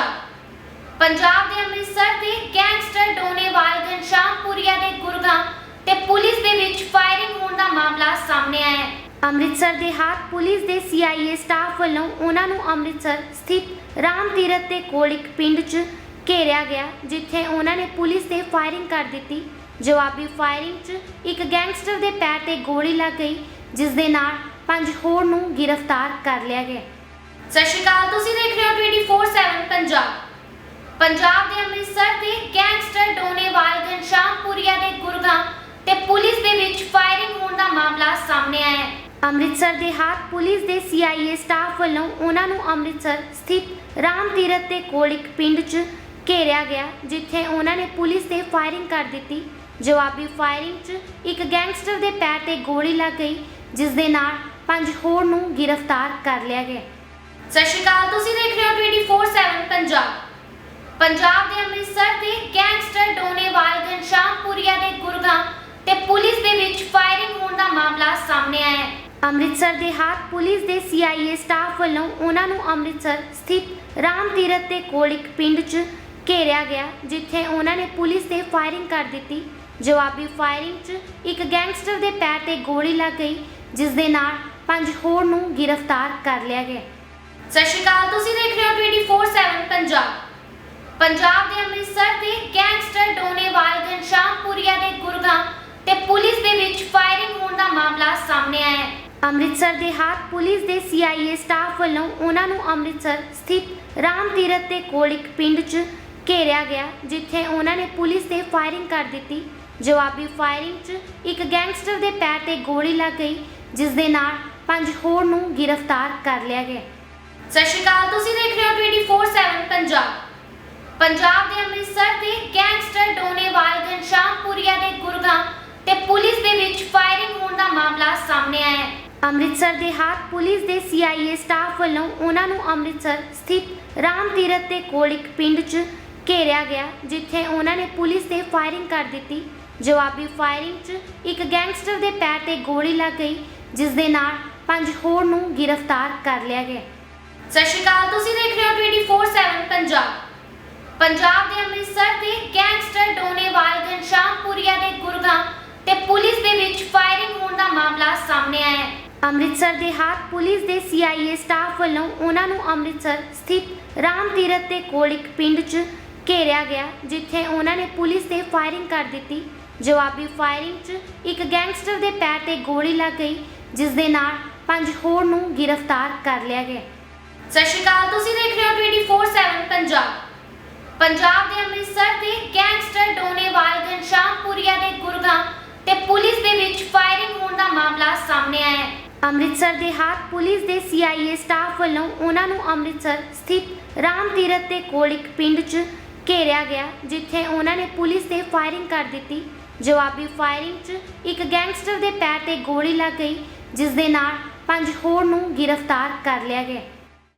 ਪੰਜਾਬ ਪੰਜਾਬ ਦੇ ਅੰਮ੍ਰਿਤਸਰ ਦੇ ਗੈਂਗਸਟਰ ਡੋਨੇਵਾਲ ਘਨਸ਼ਾਮਪੁਰੀਆ ਦੇ ਗੁਰਗਾਮ ਤੇ ਪੁਲਿਸ ਦੇ ਵਿੱਚ ਫਾਇਰਿੰਗ ਹੋਣ ਦਾ ਮਾਮਲਾ ਸਾਹਮਣੇ ਆਇਆ ਹੈ। ਅੰਮ੍ਰਿਤਸਰ ਦੇ ਹਾਤ ਪੁਲਿਸ ਦੇ ਸੀਆਈਏ ਸਟਾਫ ਵੱਲੋਂ ਉਹਨਾਂ ਨੂੰ ਅੰਮ੍ਰਿਤਸਰ ਸਥਿਤ ਰਾਮ ਤੀਰਥ ਦੇ ਕੋਲ ਇੱਕ ਪਿੰਡ 'ਚ ਘੇਰਿਆ ਗਿਆ, ਜਿੱਥੇ ਉਹਨਾਂ ਨੇ ਪੁਲਿਸ ਤੇ ਫਾਇਰਿੰਗ ਕਰ ਦਿੱਤੀ। ਜਵਾਬੀ ਫਾਇਰਿੰਗ 'ਚ ਇੱਕ ਗੈਂਗਸਟਰ ਦੇ ਪੈਰ ਤੇ ਗੋਲੀ ਲੱਗ ਗਈ, ਜਿਸ ਦੇ ਨਾਲ ਪੰਜ ਹੋਰ ਨੂੰ ਗ੍ਰਿਫਤਾਰ ਕਰ ਲਿਆ ਗਿਆ। ਸਤਿ ਸ਼੍ਰੀ ਅਕਾਲ, ਤੁਸੀਂ ਦੇਖ ਰਹੇ ਹੋ 24/7 ਪੰਜਾਬ। ਪੰਜਾਬ ਦੇ ਅੰਮ੍ਰਿਤਸਰ ਦੇ ਗੈਂਗਸਟਰ ਡੋਨੇਵਾਲ ਘਨਸ਼ਾਮਪੁਰੀਆ ਦੇ ਗੁਰਗਾਮ ਤੇ ਪੁਲਿਸ ਦੇ ਵਿੱਚ ਫਾਇਰਿੰਗ ਹੋਣ ਦਾ ਮਾਮਲਾ ਸਾਹਮਣੇ ਆਇਆ ਹੈ। ਅੰਮ੍ਰਿਤਸਰ ਦੇ ਹਾਤ ਪੁਲਿਸ ਦੇ ਸੀਆਈਏ ਸਟਾਫ ਵੱਲੋਂ ਉਹਨਾਂ ਨੂੰ ਅੰਮ੍ਰਿਤਸਰ ਸਥਿਤ ਰਾਮ ਤੀਰਥ ਦੇ ਕੋਲ ਇੱਕ ਪਿੰਡ 'ਚ ਘੇਰਿਆ ਗਿਆ, ਜਿੱਥੇ ਉਹਨਾਂ ਨੇ ਪੁਲਿਸ ਤੇ ਫਾਇਰਿੰਗ ਕਰ ਦਿੱਤੀ। ਜਵਾਬੀ ਫਾਇਰਿੰਗ 'ਚ ਇੱਕ ਗੈਂਗਸਟਰ ਦੇ ਪੈਰ ਤੇ ਗੋਲੀ ਲੱਗ ਗਈ ਜਿਸ ਦੇ ਨਾਲ ਪੰਜ ਹੋਰ ਨੂੰ ਗ੍ਰਿਫਤਾਰ ਕਰ ਲਿਆ ਗਿਆ। ਸਤਿ ਸ਼੍ਰੀ ਅਕਾਲ, ਤੁਸੀਂ ਦੇਖ ਰਹੇ ਹੋ 24/7 ਪੰਜਾਬ। ਪੰਜਾਬ ਦੇ ਅੰਮ੍ਰਿਤਸਰ ਦੇ ਗੈਂਗਸਟਰ ਡੋਨੇਵਾਲ ਘਨਸ਼ਾਮਪੁਰੀਆ ਦੇ ਗੁਰਗਾਮ ਤੇ ਪੁਲਿਸ ਦੇ ਵਿੱਚ ਫਾਇਰਿੰਗ ਹੋਣ ਦਾ ਮਾਮਲਾ ਸਾਹਮਣੇ ਆਇਆ ਹੈ। ਅੰਮ੍ਰਿਤਸਰ ਦੇ ਹਾਤ ਪੁਲਿਸ ਦੇ ਸੀਆਈਏ ਸਟਾਫ ਵੱਲੋਂ ਉਹਨਾਂ ਨੂੰ ਅੰਮ੍ਰਿਤਸਰ ਸਥਿਤ ਰਾਮ ਤੀਰਥ ਦੇ ਕੋਲ ਇੱਕ ਪਿੰਡ 'ਚ ਘੇਰਿਆ ਗਿਆ, ਜਿੱਥੇ ਉਹਨਾਂ ਨੇ ਪੁਲਿਸ ਤੇ ਫਾਇਰਿੰਗ ਕਰ ਦਿੱਤੀ। ਜਵਾਬੀ ਫਾਇਰਿੰਗ 'ਚ ਇੱਕ ਗੈਂਗਸਟਰ ਦੇ ਪੈਰ ਤੇ ਗੋਲੀ ਲੱਗ ਗਈ ਜਿਸ ਦੇ ਨਾਲ ਪੰਜ ਹੋਰ ਨੂੰ ਗ੍ਰਿਫਤਾਰ ਕਰ ਲਿਆ ਗਿਆ। ਸਤਿ ਸ਼੍ਰੀ ਅਕਾਲ, ਤੁਸੀਂ ਦੇਖ ਰਹੇ ਹੋ 24/7 ਪੰਜਾਬ। ਪੰਜਾਬ ਦੇ ਅੰਮ੍ਰਿਤਸਰ ਦੇ ਗੈਂਗਸਟਰ ਡੋਨੇਵਾਲ ਘਨਸ਼ਾਮਪੁਰੀਆ ਦੇ ਗੁਰਗਾਮ ਤੇ ਪੁਲਿਸ ਦੇ ਵਿੱਚ ਫਾਇਰਿੰਗ ਹੋਣ ਦਾ ਮਾਮਲਾ ਸਾਹਮਣੇ ਆਇਆ ਹੈ। ਅੰਮ੍ਰਿਤਸਰ ਦੇ ਹਾਤ ਪੁਲਿਸ ਦੇ ਸੀਆਈਏ ਸਟਾਫ ਵੱਲੋਂ ਉਹਨਾਂ ਨੂੰ ਅੰਮ੍ਰਿਤਸਰ ਸਥਿਤ ਰਾਮ ਤੀਰਥ ਦੇ ਕੋਲ ਇੱਕ ਪਿੰਡ 'ਚ ਘੇਰਿਆ ਗਿਆ, ਜਿੱਥੇ ਉਹਨਾਂ ਨੇ ਪੁਲਿਸ ਤੇ ਫਾਇਰਿੰਗ ਕਰ ਦਿੱਤੀ। ਜਵਾਬੀ ਫਾਇਰਿੰਗ 'ਚ ਇੱਕ ਗੈਂਗਸਟਰ ਦੇ ਪੈਰ ਤੇ ਗੋਲੀ ਲੱਗ ਗਈ ਜਿਸ ਦੇ ਨਾਲ ਪੰਜ ਹੋਰ ਨੂੰ ਗ੍ਰਿਫਤਾਰ ਕਰ ਲਿਆ ਗਿਆ। ਸਤਿ ਸ਼੍ਰੀ ਅਕਾਲ, ਤੁਸੀਂ ਦੇਖ ਰਹੇ ਹੋ 24/7 ਪੰਜਾਬ। ਪੰਜਾਬ ਦੇ ਅੰਮ੍ਰਿਤਸਰ ਦੇ ਗੈਂਗਸਟਰ ਡੋਨੇਵਾਲ ਘਨਸ਼ਾਮਪੁਰੀਆ ਦੇ ਗੁਰਗਾਮ ਤੇ ਪੁਲਿਸ ਦੇ ਵਿੱਚ ਫਾਇਰਿੰਗ ਹੋਣ ਦਾ ਮਾਮਲਾ ਸਾਹਮਣੇ ਆਇਆ ਹੈ। ਅੰਮ੍ਰਿਤਸਰ ਦੇ ਹਾਤ ਪੁਲਿਸ ਦੇ ਸੀਆਈਏ ਸਟਾਫ ਵੱਲੋਂ ਉਹਨਾਂ ਨੂੰ ਅੰਮ੍ਰਿਤਸਰ ਸਥਿਤ ਰਾਮ ਤੀਰਥ ਦੇ ਕੋਲ ਇੱਕ ਪਿੰਡ 'ਚ ਘੇਰਿਆ ਗਿਆ, ਜਿੱਥੇ ਉਹਨਾਂ ਨੇ ਪੁਲਿਸ ਤੇ ਫਾਇਰਿੰਗ ਕਰ ਦਿੱਤੀ। ਜਵਾਬੀ ਫਾਇਰਿੰਗ 'ਚ ਇੱਕ ਗੈਂਗਸਟਰ ਦੇ ਪੈਰ ਤੇ ਗੋਲੀ ਲੱਗ ਗਈ ਜਿਸ ਦੇ ਨਾਲ ਪੰਜ ਹੋਰ ਨੂੰ ਗ੍ਰਿਫਤਾਰ ਕਰ ਲਿਆ ਗਿਆ। ਸਤਿ ਸ਼੍ਰੀ ਅਕਾਲ, ਤੁਸੀਂ ਦੇਖ ਰਹੇ ਹੋ 24/7 ਪੰਜਾਬ। ਪੰਜਾਬ ਦੇ ਅੰਮ੍ਰਿਤਸਰ ਦੇ ਗੈਂਗਸਟਰ ਡੋਨੇਵਾਲ ਘਨਸ਼ਾਮਪੁਰੀਆ ਦੇ ਗੁਰਗਾਮ ਤੇ ਪੁਲਿਸ ਦੇ ਵਿੱਚ ਫਾਇਰਿੰਗ ਹੋਣ ਦਾ ਮਾਮਲਾ ਸਾਹਮਣੇ ਆਇਆ ਹੈ। ਅੰਮ੍ਰਿਤਸਰ ਦੇ ਹਾਤ ਪੁਲਿਸ ਦੇ ਸੀਆਈਏ ਸਟਾਫ ਵੱਲੋਂ ਉਹਨਾਂ ਨੂੰ ਅੰਮ੍ਰਿਤਸਰ ਸਥਿਤ ਰਾਮ ਤੀਰਥ ਦੇ ਕੋਲ ਇੱਕ ਪਿੰਡ 'ਚ ਘੇਰਿਆ ਗਿਆ, ਜਿੱਥੇ ਉਹਨਾਂ ਨੇ ਪੁਲਿਸ ਤੇ ਫਾਇਰਿੰਗ ਕਰ ਦਿੱਤੀ। ਜਵਾਬੀ ਫਾਇਰਿੰਗ 'ਚ ਇੱਕ ਗੈਂਗਸਟਰ ਦੇ ਪੈਰ ਤੇ ਗੋਲੀ ਲੱਗ ਗਈ ਜਿਸ ਦੇ ਨਾਲ ਪੰਜ ਹੋਰ ਨੂੰ ਗ੍ਰਿਫਤਾਰ ਕਰ ਲਿਆ ਗਿਆ। ਸਤਿ ਸ਼੍ਰੀ ਅਕਾਲ, ਤੁਸੀਂ ਦੇਖ ਰਹੇ ਹੋ 24/7 ਪੰਜਾਬ। ਪੰਜਾਬ ਦੇ ਅੰਮ੍ਰਿਤਸਰ ਦੇ ਗੈਂਗਸਟਰ ਡੋਨੇਵਾਲ ਘਨਸ਼ਾਮਪੁਰੀਆ ਦੇ ਗੁਰਗਾਮ ਤੇ ਪੁਲਿਸ ਦੇ ਵਿੱਚ ਫਾਇਰਿੰਗ ਹੋਣ ਦਾ ਮਾਮਲਾ ਸਾਹਮਣੇ ਆਇਆ ਹੈ। ਅੰਮ੍ਰਿਤਸਰ ਦੇ ਹਾਤ ਪੁਲਿਸ ਦੇ ਸੀਆਈਏ ਸਟਾਫ ਵੱਲੋਂ ਉਹਨਾਂ ਨੂੰ ਅੰਮ੍ਰਿਤਸਰ ਸਥਿਤ ਰਾਮ ਤੀਰਥ ਦੇ ਕੋਲ ਇੱਕ ਪਿੰਡ 'ਚ ਘੇਰਿਆ ਗਿਆ ਜਿੱਥੇ ਉਹਨਾਂ ਨੇ ਪੁਲਿਸ ਤੇ ਫਾਇਰਿੰਗ ਕਰ ਦਿੱਤੀ ਜਵਾਬੀ ਫਾਇਰਿੰਗ 'ਚ ਇੱਕ ਗੈਂਗਸਟਰ ਦੇ ਪੈਰ ਤੇ ਗੋਲੀ ਲੱਗ ਗਈ ਜਿਸ ਦੇ ਨਾਲ ਪੰਜ ਹੋਰ ਨੂੰ ਗ੍ਰਿਫਤਾਰ ਕਰ ਲਿਆ ਗਿਆ ਸਤਿ ਸ਼੍ਰੀ ਅਕਾਲ ਤੁਸੀਂ ਦੇਖ ਰਹੇ ਹੋ 24/7 ਪੰਜਾਬ ਸਤਿ ਸ਼੍ਰੀ ਅਕਾਲ ਤੁਸੀਂ ਦੇਖ ਰਹੇ ਹੋ 24/7 ਪੰਜਾਬ ਪੰਜਾਬ ਦੇ ਅੰਮ੍ਰਿਤਸਰ ਦੇ ਗੈਂਗਸਟਰ ਡੋਨੇਵਾਲ ਘਨਸ਼ਾਮਪੁਰੀਆ ਦੇ ਗੁਰਗਾਮ ਤੇ ਪੁਲਿਸ ਦੇ ਵਿੱਚ ਫਾਇਰਿੰਗ ਹੋਣ ਦਾ ਮਾਮਲਾ ਸਾਹਮਣੇ ਆਇਆ ਹੈ ਅੰਮ੍ਰਿਤਸਰ ਦੇ ਹਾਤ ਪੁਲਿਸ ਦੇ ਸੀਆਈਏ ਸਟਾਫ ਵੱਲੋਂ ਉਹਨਾਂ ਨੂੰ ਅੰਮ੍ਰਿਤਸਰ ਸਥਿਤ ਰਾਮ ਤੀਰਥ ਦੇ ਕੋਲ ਇੱਕ ਪਿੰਡ 'ਚ ਘੇਰਿਆ ਗਿਆ, ਜਿੱਥੇ ਉਹਨਾਂ ਨੇ ਪੁਲਿਸ ਤੇ ਫਾਇਰਿੰਗ ਕਰ ਦਿੱਤੀ। ਜਵਾਬੀ ਫਾਇਰਿੰਗ 'ਚ ਇੱਕ ਗੈਂਗਸਟਰ ਦੇ ਪੈਰ ਤੇ ਗੋਲੀ ਲੱਗ ਗਈ ਜਿਸ ਦੇ ਨਾਲ ਪੰਜ ਹੋਰ ਨੂੰ ਗ੍ਰਿਫਤਾਰ ਕਰ ਲਿਆ ਗਿਆ।